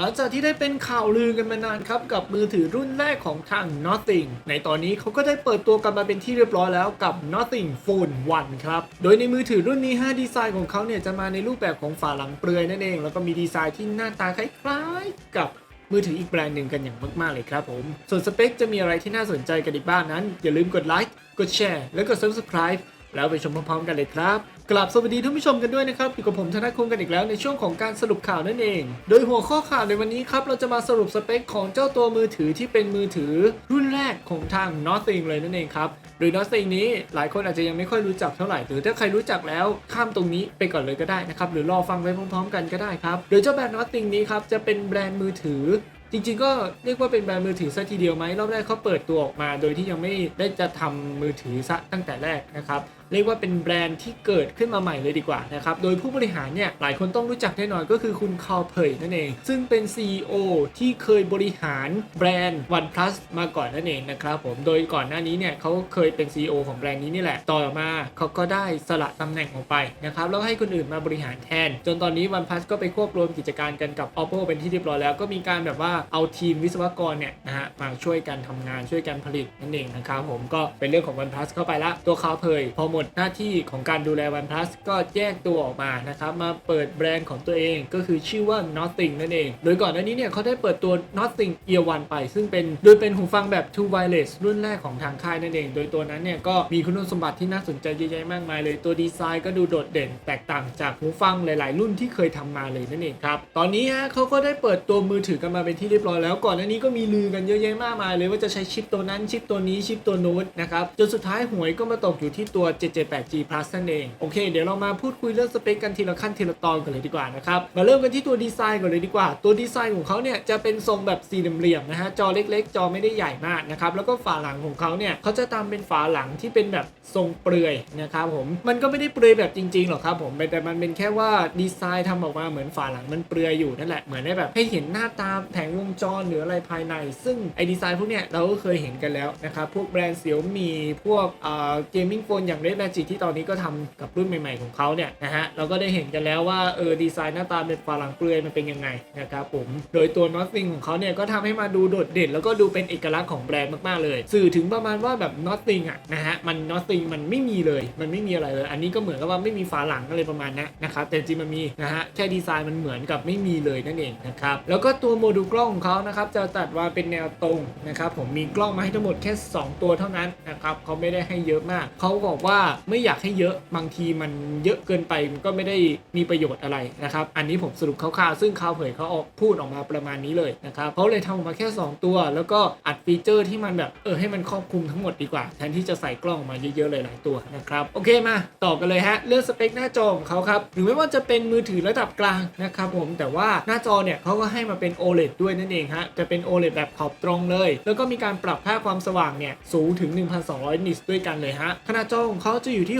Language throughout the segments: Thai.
หลังจากที่ได้เป็นข่าวลือกันมานานครับ กับมือถือรุ่นแรกของทาง Nothing ในตอนนี้เขาก็ได้เปิดตัวกันมาเป็นที่เรียบร้อยแล้วกับ Nothing Phone 1 ครับ โดยในมือถือรุ่นนี้ 5 ดีไซน์ของเขาเนี่ยจะมาในรูปแบบของฝาหลังเปลือยนั่นเอง แล้วก็มีดีไซน์ที่หน้าตาคล้ายๆกับมือถืออีกแบรนด์หนึ่งกันอย่างมากๆเลยครับผม ส่วนสเปคจะมีอะไรที่น่าสนใจกันอีกบ้างนั้น อย่าลืมกดไลค์กดแชร์แล้วก็ subscribe แล้วไปชมพร้อมๆกันเลยครับ กลับสวัสดีท่านผู้ชมกันด้วยนะครับอยู่กับผมธนคุงกันอีกแล้วในช่วงของการสรุปข่าวนั่นเอง โดยหัวข้อข่าวในวันนี้ครับ เราจะมาสรุปสเปคของเจ้าตัวมือถือที่เป็นมือถือรุ่นแรกของทาง Nothing เลยนั่นเองครับโดย Nothing นี้หลายคนอาจจะยังไม่ค่อยรู้จักเท่าไหร่ หรือถ้าใครรู้จักแล้วข้ามตรงนี้ไปก่อนเลยก็ได้นะครับ หรือรอฟังไปพร้อมๆกันก็ได้ครับโดยเจ้าแบรนด์ Nothing นี้ครับจะเป็นแบรนด์มือถือจริงๆ ก็เรียกว่าเป็นแบรนด์มือถือซะทีเดียวไหมรอบแรกเขาเปิดตัวออกมา โดยที่ยังไม่ได้จะทำมือถือซะตั้งแต่แรกนะครับเรียกว่าเป็นแบรนด์ที่เกิดขึ้นมาใหม่เลยดีกว่านะครับ โดยผู้บริหารเนี่ยหลายคนต้องรู้จักแน่นอนก็คือคุณคาร์เพยนั่นเอง ซึ่งเป็น CEO ที่เคยบริหารแบรนด์ OnePlus มาก่อนนั่นเองนะครับผม โดยก่อนหน้านี้เนี่ยเขาเคยเป็น CEO ของแบรนด์นี้นี่แหละ ต่อมาเขาก็ได้สละตำแหน่งออกไปนะครับแล้วให้คนอื่นมาบริหารแทน จนตอนนี้ OnePlus ก็ไปควบรวมกิจการกันกับ Oppo เป็นที่เรียบร้อยแล้วก็มีการแบบว่าเอาทีมวิศวกรเนี่ยนะฮะมาช่วยกันทำงานช่วยกันผลิตนั่นเองนะครับผมก็เป็นเรื่องของ OnePlus เข้าไปละตัวเขาเพยพอมดหน้าที่ของการดูแล OnePlus ก็แยกตัวออกมานะครับ มาเปิดแบรนด์ของตัวเองก็คือชื่อว่า Nothing นั่นเอง โดยก่อนหน้านี้เนี่ยเขาได้เปิดตัว Nothing Ear One ไป ซึ่งเป็นโดยเป็นหูฟังแบบ True Wireless รุ่นแรกของทางค่ายนั่นเอง โดยตัวนั้นเนี่ยก็มีคุณสมบัติที่น่าสนใจเยอะแยะมากมายเลย ตัวดีไซน์ก็ดูโดดเด่น แตกต่างจากหูฟังหลาย ๆ รุ่นที่เคยทำมาเลยนั่นเองครับ ตอนนี้ฮะเขาก็ได้เปิดตัวมือถือกันมาเป็นที่เรียบร้อยแล้ว ก่อนหน้านี้ก็มีลือกันเยอะแยะมากมายเลยว่าจะใช้ชิปตัวนั้นชิปตัวนี้ชิปตัวนู้นนะครับจนสุดท้ายหวยก็มาตกอยู่ที่ตัว 778G Plus นั่นเองโอเคเดี๋ยวเรามาพูดคุยเรื่องสเปคกันทีละขั้นทีละตอนกันเลยดีกว่านะครับมาเริ่มกันที่ตัวดีไซน์ก่อนเลยดีกว่า ตัวดีไซน์ของเขาเนี่ยจะเป็นทรงแบบสี่เหลี่ยมนะฮะจอเล็ก ๆ จอไม่ได้ใหญ่มากนะครับแล้วก็ฝาหลังของเขาเนี่ยเขาจะตามเป็นฝาหลังที่เป็นแบบทรงเปลือยนะครับผมมันก็ไม่ได้เปลือยแบบจริงๆหรอกครับผมแต่มันเป็นแค่ว่าดีไซน์ทำออกมาเหมือนฝาหลังมันเปลือยอยู่นั่นแหละเหมือนได้แบบให้เห็นหน้าตาแผงวงจรหรืออะไรภายใน ซึ่งไอ้ดีไซน์พวกเนี้ยเราก็เคยเห็นกันแล้วนะครับพวกแบรนด์เสี่ยวมีพวกเอ่อเกมมิ่งโฟนอย่าง Red Magic ที่ตอนนี้ก็ทำกับรุ่นใหม่ ๆของเขาเนี่ยนะฮะเราก็ได้เห็นกันแล้วว่าเออดีไซน์หน้าตาเป็นฝาหลังเปลือยมันเป็นยังไงนะครับผมโดยตัว Nothing ของเขาเนี่ยก็ทำให้มาดูโดดเด่น แล้วก็ดูเป็นเอกลักษณ์ของแบรนด์มากๆเลย สื่อถึงประมาณว่าแบบ Nothing อะนะฮะมัน Nothing มันไม่มีเลย มันไม่มีอะไรเลย อันนี้ก็เหมือนกับว่าไม่มีฝาหลังอะไรประมาณนั้นนะครับแต่จริงมันมีนะฮะแค่ดีไซน์มันเหมือนกับไม่มีเลยนั่นเองนะครับแล้วก็ตัวโมดูลกล้องของเขานะครับจะตัดมาเป็นแนวตรงนะครับผมมีกล้องมาให้ทั้งหมดแค่ 2 ตัวเท่านั้นนะครับเขาไม่ได้ให้เยอะมากเขาบอกว่าไม่อยากให้เยอะบางทีมันเยอะเกินไปมันก็ไม่ได้มีประโยชน์อะไรนะครับ อันนี้ผมสรุปคร่าวๆซึ่งเขาวเผยเขาออกพูดออกมาประมาณนี้เลยนะครับเขาเลยทำออกมาแค่ 2 ตัว แล้วก็อัดฟีเจอร์ที่มันแบบเออให้มันครอบคลุมทั้งหมดดีกว่า แทนที่จะใส่กล้องมาเยอะๆเลยหลายตัวนะครับโอเคมาต่อกันเลยฮะเรื่องสเปคหน้าจอของเขาครับหรือไม่ว่าจะเป็นมือถือระดับกลางนะครับผมแต่ว่าหน้าจอเนี่ยเขาก็ให้มาเป็น OLED ด้วยนั่นเองฮะจะเป็น OLED แบบขอบตรงเลย แล้วก็มีการปรับค่าความสว่างเนี่ยสูงถึง 1,200 นิตด้วยกันเลยฮะขนาดจอของเขาจะอยู่ที่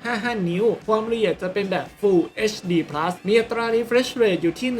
6.55 นิ้ว ความละเอียดจะเป็นแบบ Full HD Plus มีอัตรา refresh rate อยู่ที่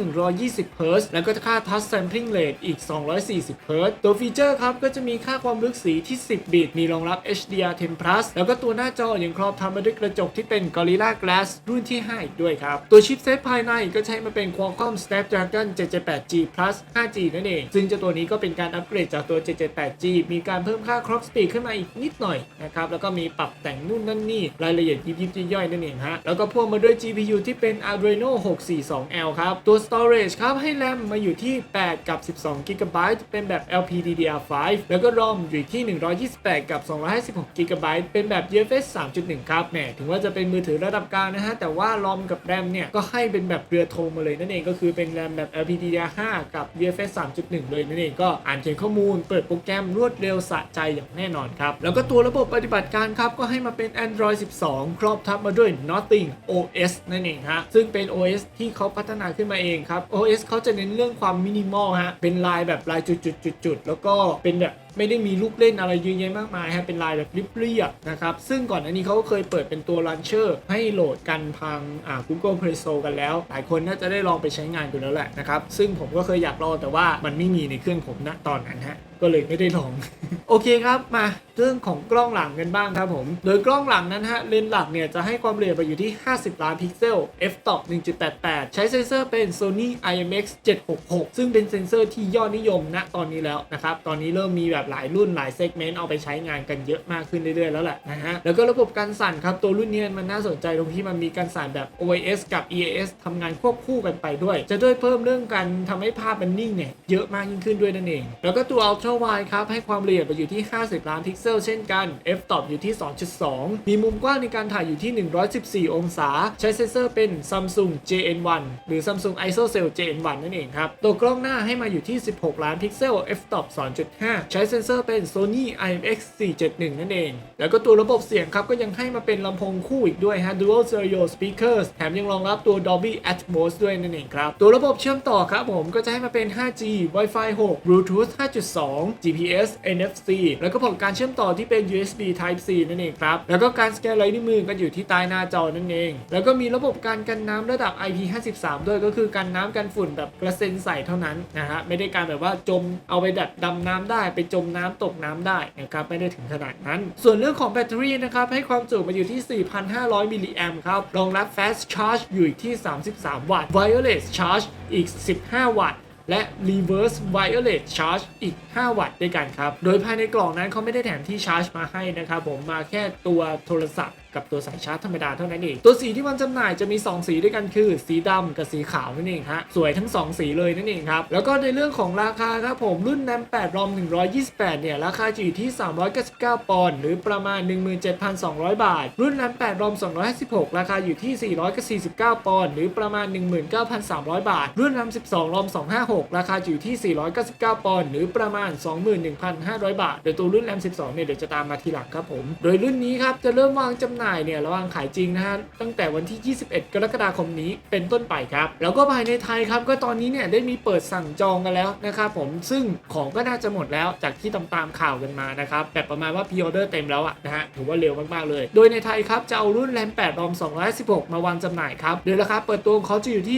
120 Hz แล้วก็ค่า touch sampling rate อีก 240 Hz ตัวฟีเจอร์ครับก็จะมีค่าความลึกสีที่ 10 บิต มีรองรับ HDR10 Plus แล้วก็ตัวหน้าจอยังครอบทำมาด้วยกระจกที่เป็น Gorilla Glass รุ่นที่ 5 อีกด้วยครับ ตัวชิปเซตภายในก็ใช้มาเป็น Qualcomm Snapdragon 778G Plus 5G นั่นเอง ซึ่งเจ้าตัวนี้ก็เป็นการอัปเกรดจากตัว 778G มีการเพิ่มค่า clock speed ขึ้นมาอีกนิดหน่อยนะครับแล้วก็มีปรับแต่งนู่นนั่นนนี่ รายละเอียดยิบยิบย่อยนั่นเองฮะ แล้วก็พ่วงมาด้วย GPU ที่เป็น Adreno 642L ครับ ตัว storage ครับ ให้แรมมาอยู่ที่ 8 กับ 12 GB เป็นแบบ LPDDR5 แล้วก็ ROM อยู่ที่ 128 กับ 256 GB เป็นแบบ UFS 3.1 ครับแหมถึงว่าจะเป็นมือถือระดับกลางนะฮะ แต่ว่า ROM กับ RAM เนี่ย ก็ให้เป็นแบบเรือโทงมาเลยนั่นเองก็คือเป็น RAM แบบ LPDDR5 กับ UFS 3.1 เลยนั่นเองก็อ่านเขียนข้อมูล เปิดโปรแกรมรวดเร็วสะใจอย่างแน่นอนครับแล้วก็ตัวระบบปฏิบัติการครับก็ให้มาเป็น Android 12 ครอบทับมาด้วย Nothing OS นั่นเองฮะ ซึ่งเป็น OS ที่เขาพัฒนาขึ้นมาเองครับ OS เขาจะเน้นเรื่องความมินิมอลฮะ เป็นลายแบบลายจุดๆๆแล้วก็เป็นแบบไม่ได้มีลูกเล่นอะไรเยอะแยะมากมายฮะเป็นลายแบบเรียบๆนะครับ ซึ่งก่อนอันนี้เขาก็เคยเปิดเป็นตัว launcher ให้โหลดกันทางอ่า Google Play Store กันแล้ว หลายคนน่าจะได้ลองไปใช้งานกันแล้วแหละนะครับ ซึ่งผมก็เคยอยากลองแต่ว่ามันไม่มีในเครื่องผมณตอนนั้นฮะก็เลยไม่ได้ลอง โอเคครับมาเรื่องของกล้องหลังกันบ้างครับผม โดยกล้องหลังนั้นฮะเลนส์หลักเนี่ยจะให้ความละเอียดไปอยู่ที่ 50 ล้านพิกเซล f-stop 1.88 ใช้เซนเซอร์เป็น Sony IMX 766 ซึ่งเป็นเซนเซอร์ที่ยอดนิยมณตอนนี้แล้วนะครับตอนนี้เริ่มมีแบบหลายรุ่นหลายเซกเมนต์เอาไปใช้งานกันเยอะมากขึ้นเรื่อยๆแล้วแหละนะฮะแล้วก็ระบบการสั่นครับตัวรุ่นนี้มันน่าสนใจตรงที่มันมีการสั่นแบบ OIS กับ EAS ทำงานควบคู่กันไปด้วย จะด้วยเพิ่มเรื่องการทำให้ภาพมันนิ่งเนี่ยเยอะมากยิ่งขึ้นด้วยนั่นเอง แล้วก็ตัว Ultra Wide ครับให้ความละเอียดไปอยู่ที่ 50 ล้านพิกเซลเช่นกัน f-stop อยู่ที่ 2.2 มีมุมกว้างในการถ่ายอยู่ที่ 114 องศา ใช้เซนเซอร์เป็น Samsung JN1 หรือ Samsung ISOCELL JN1 นั่นเองครับตัวกล้องหน้าให้มาอยู่ที่ 16 ล้านพิกเซล f-stop 2.5 ใช้เซนเซอร์เป็น Sony IMX 471 นั่นเอง แล้วก็ตัวระบบเสียงครับ ก็ยังให้มาเป็นลำโพงคู่อีกด้วยฮะ Dual Stereo Speakers แถมยังรองรับตัว Dolby Atmos ด้วยนั่นเองครับ ตัวระบบเชื่อมต่อครับผมก็จะให้มาเป็น 5G Wi-Fi 6 Bluetooth 5.2 GPS NFC แล้วก็พอร์ตการเชื่อมต่อที่เป็น USB Type C นั่นเองครับ แล้วก็การสแกนลายนิ้วมือก็อยู่ที่ใต้หน้าจอนั่นเอง แล้วก็มีระบบการกันน้ำระดับ IP53 ด้วยก็คือกันน้ำกันฝุ่นแบบกระเซ็นใส่เท่านั้นนะฮะไม่ได้การแบบว่าจมเอาไปดัดดำน้ำได้ไปจมมน้ำตกน้ำได้นะครับไม่ได้ถึงขนาดนั้น ส่วนเรื่องของแบตเตอรี่นะครับให้ความจุมาอยู่ที่ 4,500 มิลลิแอมครับรองรับ Fast Charge อยู่อีกที่ 33 วัตต์ Wireless Charge อีก 15 วัตต์และ reverse wireless charge อีก 5 วัตต์ด้วยกันครับ โดยภายในกล่องนั้นเขาไม่ได้แถมที่ชาร์จมาให้นะครับผมมาแค่ตัวโทรศัพท์กับตัวสายชาร์จธรรมดาเท่านั้นเอง ตัวสีที่มันจำหน่ายจะมี 2 สีด้วยกันคือ สีดำกับสีขาวนั่นเองฮะสวยทั้ง 2 สีเลยนั่นเองครับ แล้วก็ในเรื่องของราคาครับผมรุ่น RAM 8 ROM 128 เนี่ย ราคาจะอยู่ที่ 399 ปอนด์หรือประมาณ 17,200 บาท รุ่น RAM 8 ROM 256 ราคาอยู่ที่ 449 ปอนด์หรือประมาณ 19,300 บาท รุ่น RAM 12 ROM 256 ราคาอยู่ที่ 499 ปอนด์หรือประมาณ 21,500 บาท โดยตัวรุ่น RAM 12 เนี่ยเดี๋ยวจะตามมาทีหลังครับผม โดยรุ่นนี้ครับจะเริ่มวางจำหน่ายเนี่ยระหว่างขายจริงนะฮะตั้งแต่วันที่ 21 กรกฎาคมนี้เป็นต้นไปครับ แล้วก็ภายในไทยครับก็ตอนนี้เนี่ยได้มีเปิดสั่งจองกันแล้วนะครับผมซึ่งของก็น่าจะหมดแล้วจากที่ตามตามๆข่าวกันมานะครับแบบประมาณว่าพ r ออเดอร์เต็มแล้วอะนะฮะถือว่าเร็วมากๆเลย โดยในไทยครับจะเอารุ่น RAM 8 ROM 216มาวางจำหน่ายครับโดยราคาเปิดตัวของเขาจะอยู่ที่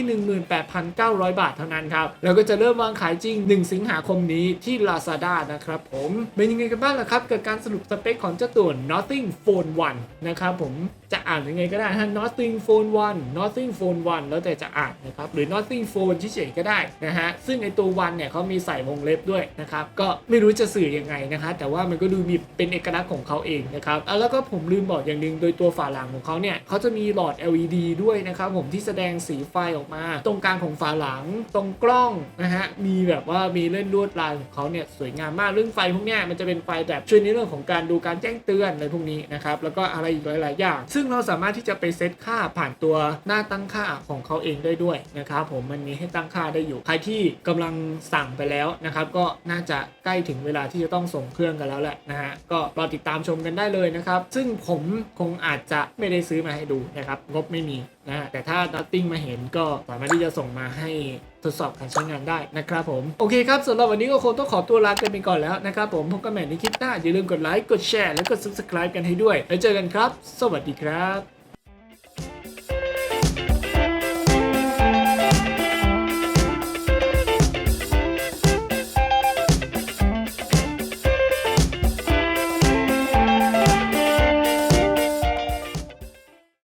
18,900 บาทเท่านั้นครับแล้วก็จะเริ่มวางขายจริง 1 สิงหาคมนี้ที่ Lazada นะครับผมเป็นยังไงกันบ้างล่ะครับกับการสรุปสเปคของเจ้าตัว Nothing Phone 1นะครับผมจะอ่านยังไงก็ได้ฮะ Nothing Phone 1 Nothing Phone 1 แล้วแต่จะอ่านนะครับ หรือ Nothing Phone เฉยๆก็ได้นะฮะ ซึ่งไอตัว1เนี่ยเขามีใส่วงเล็บด้วยนะครับ ก็ไม่รู้จะสื่อยังไงนะฮะแต่ว่ามันก็ดูมีเป็นเอกลักษณ์ของเขาเองนะครับอะแล้วก็ผมลืมบอกอย่างหนึ่งโดยตัวฝาหลังของเขาเนี่ยเขาจะมีหลอด LED ด้วยนะครับผมที่แสดงสีไฟออกมา ตรงกลางของฝาหลังตรงกล้องนะฮะมีแบบว่ามีเล่นลวดลายของเขาเนี่ยสวยงามมากเรื่องไฟพวกเนี้ยมันจะเป็นไฟแบบช่วยในเรื่องของการดูการแจ้งเตือนอะไรพวกนี้นะครับแล้วก็อะไรอีกหลายๆ อย่าง ซึ่งเราสามารถที่จะไปเซตค่าผ่านตัวหน้าตั้งค่าของเขาเองได้ด้วยนะครับผมมันมีให้ตั้งค่าได้อยู่ ใครที่กำลังสั่งไปแล้วนะครับก็น่าจะใกล้ถึงเวลาที่จะต้องส่งเครื่องกันแล้วแหละนะฮะก็รอติดตามชมกันได้เลยนะครับ ซึ่งผมคงอาจจะไม่ได้ซื้อมาให้ดูนะครับงบไม่มีนะแต่ถ้าดัตติ้งมาเห็นก็สามารถที่จะส่งมาให้ทดสอบการใช้งานได้นะครับผม โอเคครับสำหรับวันนี้ก็คงต้องขอตัวลากันไปก่อนแล้วนะครับผมพบกันใหม่ในคลิปหน้าอย่าลืมกดไลค์กดแชร์และกด subscribe กันให้ด้วย แล้วเจอกันครับ สวัสดีครับ